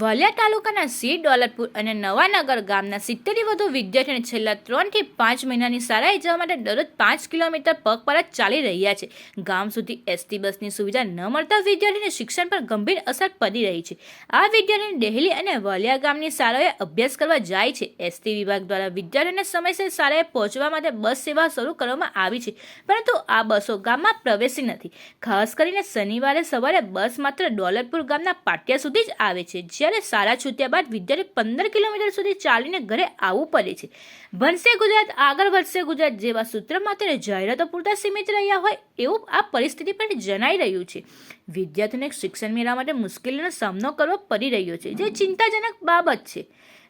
વાલિયા તાલુકાના સી દોલતપુર અને નવાનગર ગામના સિત્તેરથી વધુ વિદ્યાર્થીઓને છેલ્લા ત્રણથી પાંચ મહિનાની શાળાએ જવા માટે દરરોજ પાંચ કિલોમીટર પગપાળા ચાલી રહ્યા છે. ગામ સુધી એસટી બસની સુવિધા ન મળતા વિદ્યાર્થીને શિક્ષણ પર ગંભીર અસર પડી રહી છે. આ વિદ્યાર્થીને દહેલી અને વાલિયા ગામની શાળાએ અભ્યાસ કરવા જાય છે. એસટી વિભાગ દ્વારા વિદ્યાર્થીઓને સમયસર શાળાએ પહોંચવા માટે બસ સેવા શરૂ કરવામાં આવી છે, પરંતુ આ બસો ગામમાં પ્રવેશી નથી. ખાસ કરીને શનિવારે સવારે બસ માત્ર દોલતપુર ગામના પાટિયા સુધી જ આવે છે જ્યારે શાળા છૂટ્યા બાદ વિદ્યાર્થી પંદર કિલોમીટર સુધી ચાલીને ઘરે આવવું પડે છે. ભણશે ગુજરાત, આગળ વધશે ગુજરાત જેવા સૂત્રમાં તેને જાહેરાતો પૂરતા સીમિત રહ્યા હોય એવું આ પરિસ્થિતિ પર જણાઈ રહ્યું છે. વિદ્યાર્થીઓને શિક્ષણ મેળવવા માટે મુશ્કેલીનો સામનો કરવો પડી રહ્યો છે, જે ચિંતાજનક બાબત છે.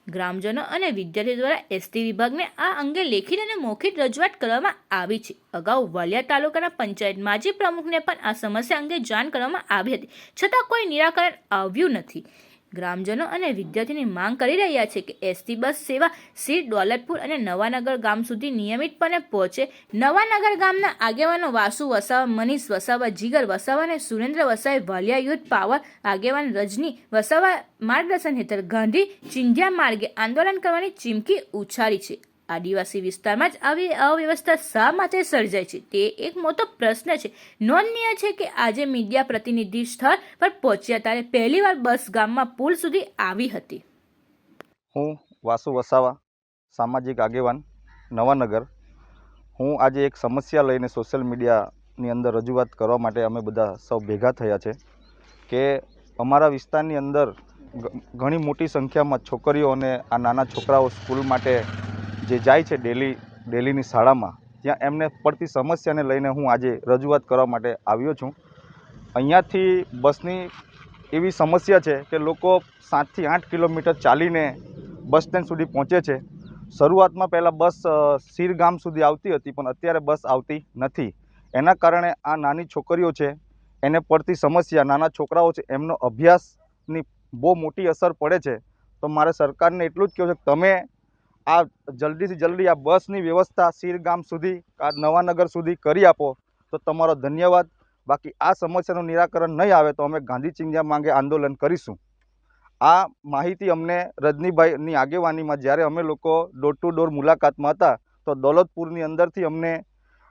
ગ્રામજનો અને વિદ્યાર્થીઓ દ્વારા એસટી વિભાગને આ અંગે લેખિત અને મૌખિક રજૂઆત કરવામાં આવી છે. અગાઉ વાલિયા તાલુકાના પંચાયત માજી પ્રમુખને પણ આ સમસ્યા અંગે જાણ કરવામાં આવી હતી. છતાં કોઈ નિરાકરણ આવ્યું નથી. ગ્રામજનો અને વિદ્યાર્થીની માંગ કરી રહ્યા છે કે એસટી બસ સેવા સીટ દોલતપુર અને નવાનગર ગામ સુધી નિયમિતપણે પહોંચે. નવાનગર ગામના આગેવાનો વાસુ વસાવા, મનીષ વસાવા, જીગર વસાવા અને સુરેન્દ્ર વસાવે વાલિયા યુથ, પાવર આગેવાન રજની વસાવા માર્ગદર્શન હેઠળ ગાંધી ચિંધ્યા માર્ગે આંદોલન કરવાની ચીમકી ઉચ્ચારી છે. આદિવાસી વિસ્તારમાં જ આવી અવ્યવસ્થા શા માટે સર્જાય છે? તે એક મોટો પ્રશ્ન છે. નોંધનીય છે કે આજે મીડિયા પ્રતિનિધિ સ્થળ પર પહોંચ્યા ત્યારે પહેલીવાર બસ ગામમાં પુલ સુધી આવી હતી. હું વાસુ વસાવા, સામાજિક આગેવાન, નવાનગર. હું આજે એક સમસ્યા લઈને સોશિયલ મીડિયાની અંદર રજૂઆત કરવા માટે અમે બધા સૌ ભેગા થયા છે કે અમારા વિસ્તારની અંદર ઘણી મોટી સંખ્યામાં છોકરીઓ અને આ નાના છોકરાઓ સ્કૂલ માટે જે જાય છે ડેલી, ડેલીની શાળામાં, ત્યાં એમને પડતી સમસ્યાને લઈને હું આજે રજૂઆત કરવા માટે આવ્યો છું. અહીંયાથી બસની એવી સમસ્યા છે કે લોકો સાતથી આઠ કિલોમીટર ચાલીને બસ સ્ટેન્ડ સુધી પહોંચે છે. શરૂઆતમાં પહેલાં બસ સીર ગામ સુધી આવતી હતી, પણ અત્યારે બસ આવતી નથી. એના કારણે આ નાની છોકરીઓ છે, એને પડતી સમસ્યા, નાના છોકરાઓ છે, એમનો અભ્યાસની બહુ મોટી અસર પડે છે. તો મારે સરકારને એટલું જ કહેવું છે કે તમે આ જલ્દીથી જલ્દી આ બસની વ્યવસ્થા સીર સુધી, આ નવાનગર સુધી કરી આપો. તો તમારો ધન્યવાદ. બાકી આ સમસ્યાનું નિરાકરણ નહીં આવે તો અમે ગાંધી ચિંગ્યા માંગે આંદોલન કરીશું. આ માહિતી અમને રજનીભાઈની આગેવાનીમાં જ્યારે અમે લોકો ડોર ટુ ડોર મુલાકાતમાં હતા, તો દોલતપુરની અંદરથી અમને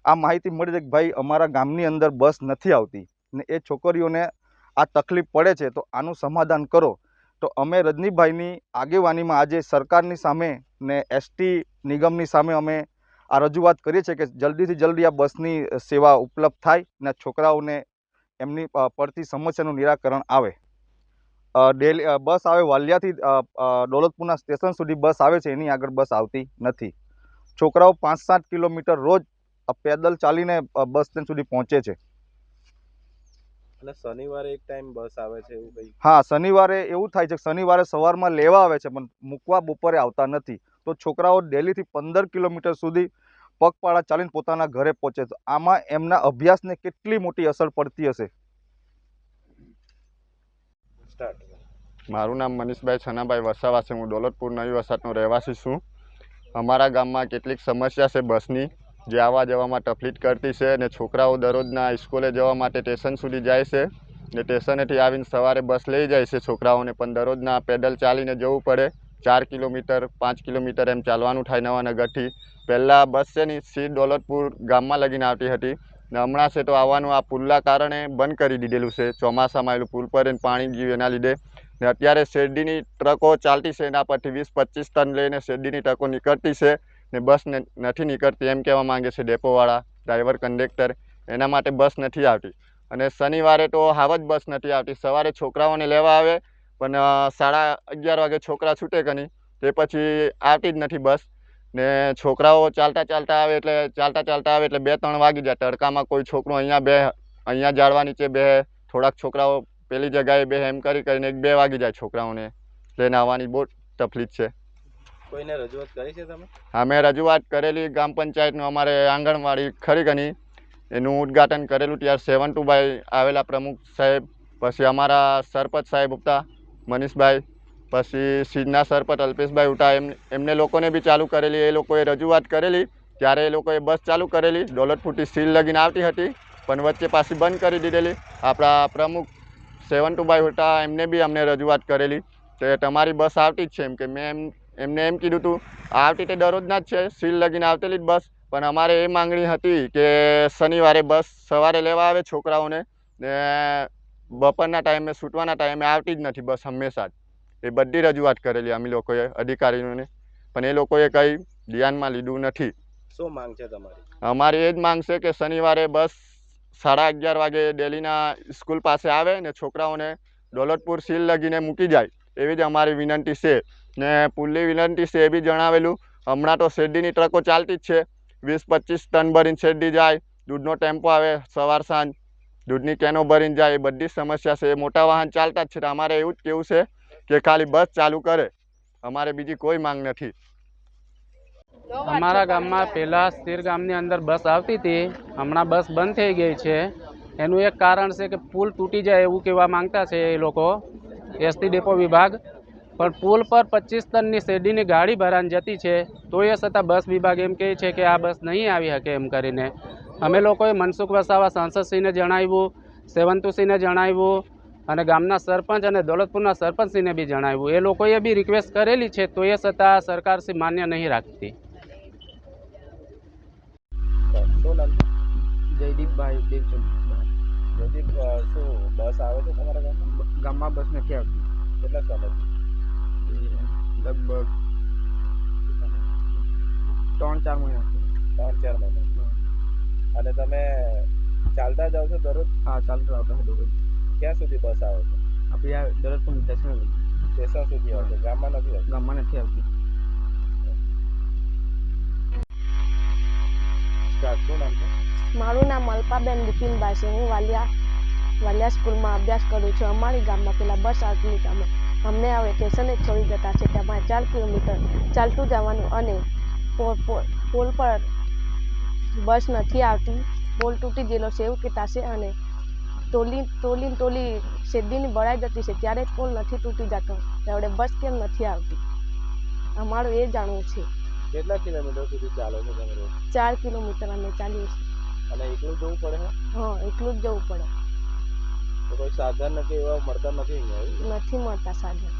આ માહિતી મળી કે ભાઈ અમારા ગામની અંદર બસ નથી આવતી ને એ છોકરીઓને આ તકલીફ પડે છે, તો આનું સમાધાન કરો. તો અમે રજનીભાઈની આગેવાનીમાં આજે સરકારની સામે ને એસટી નિગમની સામે અમે આ રજૂઆત કરીએ છીએ કે જલ્દીથી જલ્દી આ બસની સેવા ઉપલબ્ધ થાય ને છોકરાઓને એમની પડતી સમસ્યાનું નિરાકરણ આવે. ડેલી બસ આવે વાલિયાથી અ, સ્ટેશન સુધી બસ આવે છે એની આગળ બસ આવતી નથી. છોકરાઓ પાંચ સાત કિલોમીટર રોજ પેદલ ચાલીને બસ સ્ટેન્ડ સુધી પહોંચે છે. અને શનિવારે એક ટાઈમ બસ આવે છે એવું કંઈ હા શનિવારે એવું થાય છે શનિવારે સવારમાં લેવા આવે છે પણ મૂકવા બપોરે આવતા નથી. તો છોકરાઓ ડેલીથી પંદર કિલોમીટર સુધી પગપાળા ચાલીને પોતાના ઘરે પહોંચે તો આમાં એમના અભ્યાસને કેટલી મોટી અસર પડતી હશે? મારું નામ મનીષભાઈ છનાભાઈ વસાવા છે. હું દોલતપુર નવી વસાતનો રહેવાસી છું. અમારા ગામમાં કેટલીક સમસ્યા છે બસની. જે આવવા જવામાં તકલીફ કરતી છે અને છોકરાઓ દરરોજના સ્કૂલે જવા માટે સ્ટેશન સુધી જાય છે ને સ્ટેશનેથી આવીને સવારે બસ લઈ જાય છે છોકરાઓને, પણ દરરોજના પેદલ ચાલીને જવું પડે. ચાર કિલોમીટર, પાંચ કિલોમીટર એમ ચાલવાનું થાય નવાનગરથી. પહેલાં બસ છે ને સી દોલતપુર ગામમાં લગીને આવતી હતી. ને હમણાં છે તો આવવાનું આ પુલના કારણે બંધ કરી દીધેલું છે. ચોમાસામાં એલું પુલ પર પાણી ગયું એના લીધે. ને અત્યારે શેરડીની ટ્રકો ચાલતી છે એના પરથી વીસ પચીસ ટન લઈને શેરડીની ટ્રકો નીકળતી છે. ને બસ નથી નીકળતી એમ કહેવા માંગે છે ડેપોવાળા, ડ્રાઈવર, કંડક્ટર, એના માટે બસ નથી આવતી. અને શનિવારે તો હાવ જ બસ નથી આવતી. સવારે છોકરાઓને લેવા આવે, પણ સાડા અગિયાર વાગે છોકરા છૂટે કની તે પછી આવતી જ નથી બસ. ને છોકરાઓ ચાલતા ચાલતા આવે એટલે, ચાલતા ચાલતા આવે એટલે બે ત્રણ વાગી જાય. તડકામાં કોઈ છોકરો અહીંયા બે, અહીંયા જાળવા નીચે બે, થોડાક છોકરાઓ પેલી જગ્યાએ બે એમ કરી કરીને એક બે વાગી જાય છોકરાઓને. લઈને આવવાની બહુ તકલીફ છે. કોઈને રજૂઆત કરી છે તમે? અમે રજૂઆત કરેલી ગ્રામ પંચાયતનું અમારે આંગણવાડી ખરી ગણી એનું ઉદ્ઘાટન કરેલું ત્યારે સેવન બાય આવેલા પ્રમુખ સાહેબ, પછી અમારા સરપંચ સાહેબ હતા મનીષભાઈ, પછી સીધના સરપંચ અલ્પેશભાઈ ઉઠા એમ, એમને લોકોને બી ચાલુ કરેલી, એ લોકોએ રજૂઆત કરેલી. ત્યારે એ લોકોએ બસ ચાલુ કરેલી દોલતફૂટી સીલ લગીને આવતી હતી, પણ વચ્ચે પાછી બંધ કરી દીધેલી. આપણા પ્રમુખ સેવન ટુ બાય હતા એમને બી અમને રજૂઆત કરેલી. તે તમારી બસ આવતી જ છે, એમ કે મેં એમ એમને એમ કીધું હતું આવતી તે દરરોજના જ છે સીલ લગીને આવતેલી જ બસ. પણ અમારે એ માંગણી હતી કે શનિવારે બસ સવારે લેવા આવે છોકરાઓને ને બપોરના ટાઈમે છૂટવાના ટાઈમે આવતી જ નથી બસ હંમેશા જ. એ બધી રજૂઆત કરેલી અમે લોકોએ અધિકારીઓને. પણ એ લોકોએ કંઈ ધ્યાનમાં લીધું નથી. શું માંગ છે તમારી? અમારી એ જ માંગ છે કે શનિવારે બસ સાડા અગિયાર વાગે ડેલીના સ્કૂલ પાસે આવે ને છોકરાઓને દોલતપુર સીલ લગીને મૂકી જાય. એવી જ અમારી વિનંતી છે. ને પુલની વિનંતી છે એ બી જણાવેલું. હમણાં તો શેરડીની ટ્રકો ચાલતી જ છે. વીસ પચીસ ટન ભરીને શેરડી જાય, દૂધનો ટેમ્પો આવે સવાર સાંજ, દૂધની કેનો ભરીને જાય, એ બધી સમસ્યા છે. એ મોટા વાહન ચાલતા જ છે. અમારે એવું જ કેવું છે કે ખાલી બસ ચાલુ કરે. અમારે બીજી કોઈ માંગ નથી. અમારા ગામમાં પહેલાં સ્થિર ગામની અંદર બસ આવતી હતી. હમણાં બસ બંધ થઈ ગઈ છે. એનું એક કારણ છે કે પુલ તૂટી જાય એવું કહેવા માંગતા છે એ લોકો. એસટી ડેપો વિભાગ. પણ પુલ પર પચીસ ટનની શેરડીની ગાડી ભરાઈને જતી છે તો એ છતાં બસ વિભાગ એમ કહે છે કે આ બસ નહીં આવી શકે એમ કરીને. અમે લોકોએ મનસુખ વસાવા સાંસદશ્રીને જણાવ્યું, સેવંતુસિંહને જણાવ્યું, અને ગામના સરપંચ અને દોલતપુરના સરપંચશ્રીને બી જણાવ્યું. એ લોકોએ બી રિક્વેસ્ટ કરેલી છે, તો એ છતાં સરકારશ્રી માન્ય નહીં રાખતી? જયદીપભાઈ જયદીપ શું બસ આવે છે તમારા ગામમાં? ગામમાં બસ નથી આવતી. કેટલા સમયથી લગભગ ત્રણ ચાર મહિના ત્રણ ચાર મહિના. અને તમે ચાલતા જાઓ છો દરરોજ? હા ચાલતા આવતા દરરોજ. ક્યાં સુધી બસ આવે છે? આપણે આ દરરોજ પણ સ્ટેશન સ્ટેશન સુધી આવે છે? ગામમાં નથી આવતી? ગામમાં નથી આવતી. શું નામ છે? મારું નામ અલ્પાબેન બિપિનભાઈ છે. હું વાલિયા વાલિયા સ્કૂલમાં અભ્યાસ કરું છું. અમારી ગામમાં પેલા બસ આવતી હતી. અમે અમને હવે સ્ટેશને જ છોડી જતા છે અમારે ચાર કિલોમીટર ચાલતું જવાનું અને પોલ પર બસ નથી આવતી. પોલ તૂટી ગયેલો છે એવું કહેતા છે અને ટોલી ટોલી ટોલી શેરડીની બળાઈ જતી છે. ત્યારે પોલ નથી તૂટી જતો. ત્યારે બસ કેમ નથી આવતી? અમારું એ જાણવું છે. કેટલા કિલોમીટર સુધી ચાલો છો તમે ચાર કિલોમીટર અમે ચાલીએ છીએ. અને એકલું જવું પડે હા? એટલું જ જવું પડે. કોઈ સાધન કે એવા મળતા નથી નથી મળતા સાધન.